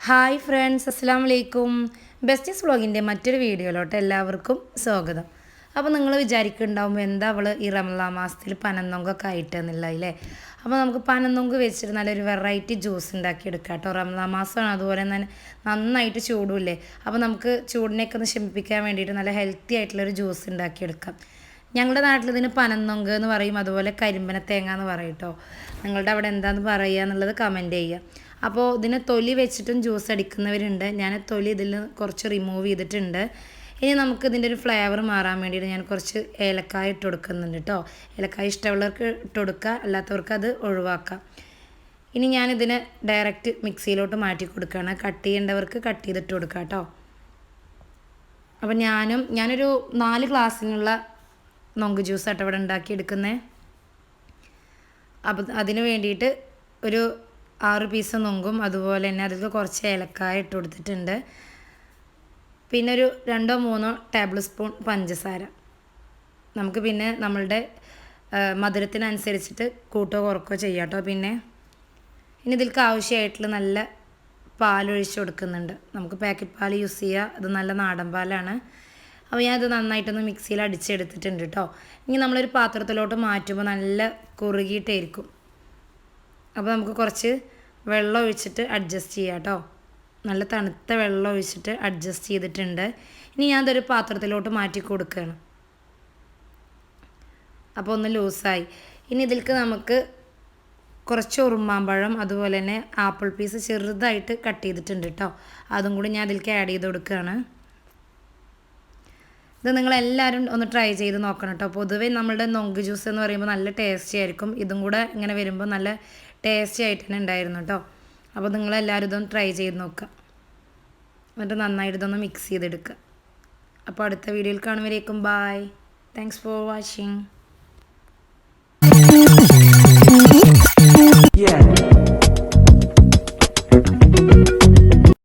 Hi friends അസ്സാം വലൈക്കും besties വ്ളോഗിന്റെ മറ്റൊരു വീഡിയോയിലോട്ട് എല്ലാവർക്കും സ്വാഗതം. അപ്പോൾ നിങ്ങൾ വിചാരിക്കുന്നുണ്ടാവുമ്പോൾ എന്താ അവൾ ഈ റമലാ മാസത്തിൽ പനന്നൊങ്കൊക്കെ ആയിട്ടെന്നില്ല അല്ലേ അപ്പോൾ നമുക്ക് പനന്നൊങ്ക് വെച്ചിട്ട് നല്ലൊരു വെറൈറ്റി ജ്യൂസ് ഉണ്ടാക്കി എടുക്കാം കേട്ടോ. റമലാ മാസമാണ് അതുപോലെ തന്നെ നന്നായിട്ട് ചൂടുമില്ലേ അപ്പോൾ നമുക്ക് ചൂടിനെയൊക്കെ ഒന്ന് ശമിപ്പിക്കാൻ വേണ്ടിയിട്ട് നല്ല ഹെൽത്തി ആയിട്ടുള്ളൊരു ജ്യൂസ് ഉണ്ടാക്കിയെടുക്കാം. ഞങ്ങളുടെ നാട്ടിൽ ഇതിന് പനന്നൊങ്ക് എന്ന് പറയും അതുപോലെ കരിമ്പന തേങ്ങ എന്ന് പറയും കേട്ടോ നിങ്ങളുടെ അവിടെ എന്താന്ന് പറയുക എന്നുള്ളത് കമന്റ് ചെയ്യുക. അപ്പോൾ ഇതിനെ തൊലി വെച്ചിട്ടും ജ്യൂസ് അടിക്കുന്നവരുണ്ട്. ഞാൻ തൊലി ഇതിൽ കുറച്ച് റിമൂവ് ചെയ്തിട്ടുണ്ട്. ഇനി നമുക്ക് ഇതിന്റെ ഒരു ഫ്ലേവർ മാറാൻ വേണ്ടിയിട്ട് ഞാൻ കുറച്ച് ഏലക്കായ ഇട്ട് കൊടുക്കുന്നുണ്ട് കേട്ടോ ഏലക്കായ ഇഷ്ടമുള്ളവർക്ക് ഇട്ട് കൊടുക്കുക അല്ലാത്തവർക്ക് അത് ഒഴിവാക്കാം ഇനി ഞാനിതിനെ ഡയറക്റ്റ് മിക്സിയിലോട്ട് മാറ്റി കൊടുക്കുകയാണ്. കട്ട് ചെയ്യേണ്ടവർക്ക് കട്ട് ചെയ്തിട്ട് കൊടുക്കാം കേട്ടോ അപ്പം ഞാനും ഞാനൊരു നാല് ഗ്ലാസ്സിനുള്ള നൊങ്ക് ജ്യൂസ് ആട്ടോ ഇവിടെ ഉണ്ടാക്കി എടുക്കുന്നത് അപ്പം അതിന് വേണ്ടിയിട്ട് ഒരു ആറ് പീസ് നൊങ്കും അതുപോലെ തന്നെ അതിൽ കുറച്ച് ഏലക്കായ ഇട്ട് കൊടുത്തിട്ടുണ്ട്. പിന്നെ ഒരു രണ്ടോ മൂന്നോ ടേബിൾ സ്പൂൺ പഞ്ചസാര. നമുക്ക് പിന്നെ നമ്മളുടെ മധുരത്തിനനുസരിച്ചിട്ട് കൂട്ടോ കുറക്കോ ചെയ്യാം കേട്ടോ പിന്നെ. ഇനി ഇതിൽക്ക് ആവശ്യമായിട്ടുള്ള നല്ല പാലൊഴിച്ച് കൊടുക്കുന്നുണ്ട്. നമുക്ക് പാക്കറ്റ് പാൽ യൂസ് ചെയ്യുക അത് നല്ല നാടൻ പാലാണ്. അപ്പോൾ ഞാനത് നന്നായിട്ടൊന്ന് മിക്സിയിൽ അടിച്ചെടുത്തിട്ടുണ്ട് കേട്ടോ ഇനി നമ്മളൊരു പാത്രത്തിലോട്ട് മാറ്റുമ്പോൾ നല്ല കുറുകിയിട്ടായിരിക്കും. അപ്പോൾ നമുക്ക് കുറച്ച് വെള്ളം ഒഴിച്ചിട്ട് അഡ്ജസ്റ്റ് ചെയ്യാം കേട്ടോ നല്ല തണുത്ത വെള്ളം ഒഴിച്ചിട്ട് അഡ്ജസ്റ്റ് ചെയ്തിട്ടുണ്ട്. ഇനി ഞാൻ അതൊരു പാത്രത്തിലോട്ട് മാറ്റി കൊടുക്കുകയാണ് അപ്പോൾ ഒന്ന് ലൂസായി. ഇനി ഇതിൽക്ക് നമുക്ക് കുറച്ച് ഉറുമ്പാമ്പഴം അതുപോലെ തന്നെ ആപ്പിൾ പീസ് ചെറുതായിട്ട് കട്ട് ചെയ്തിട്ടുണ്ട് കേട്ടോ അതും കൂടി ഞാൻ അതിലേക്ക് ആഡ് ചെയ്ത് കൊടുക്കുകയാണ് ഇത് നിങ്ങളെല്ലാവരും ഒന്ന് ട്രൈ ചെയ്ത് നോക്കണം കേട്ടോ പൊതുവേ നമ്മളുടെ നൊങ്ക് ജ്യൂസ് എന്ന് പറയുമ്പോൾ നല്ല ടേസ്റ്റി ആയിരിക്കും. ഇതും കൂടെ ഇങ്ങനെ വരുമ്പോൾ നല്ല ടേസ്റ്റി ആയിട്ട് തന്നെ ഉണ്ടായിരുന്നു കേട്ടോ അപ്പോൾ നിങ്ങളെല്ലാവരും ഇതൊന്ന് ട്രൈ ചെയ്ത് നോക്കുക. എന്നിട്ട് നന്നായിട്ട് ഇതൊന്ന് മിക്സ് ചെയ്തെടുക്കുക. അപ്പോൾ അടുത്ത വീഡിയോയിൽ കാണുമ്പോഴേക്കും ബായ് താങ്ക്സ് ഫോർ വാച്ചിങ്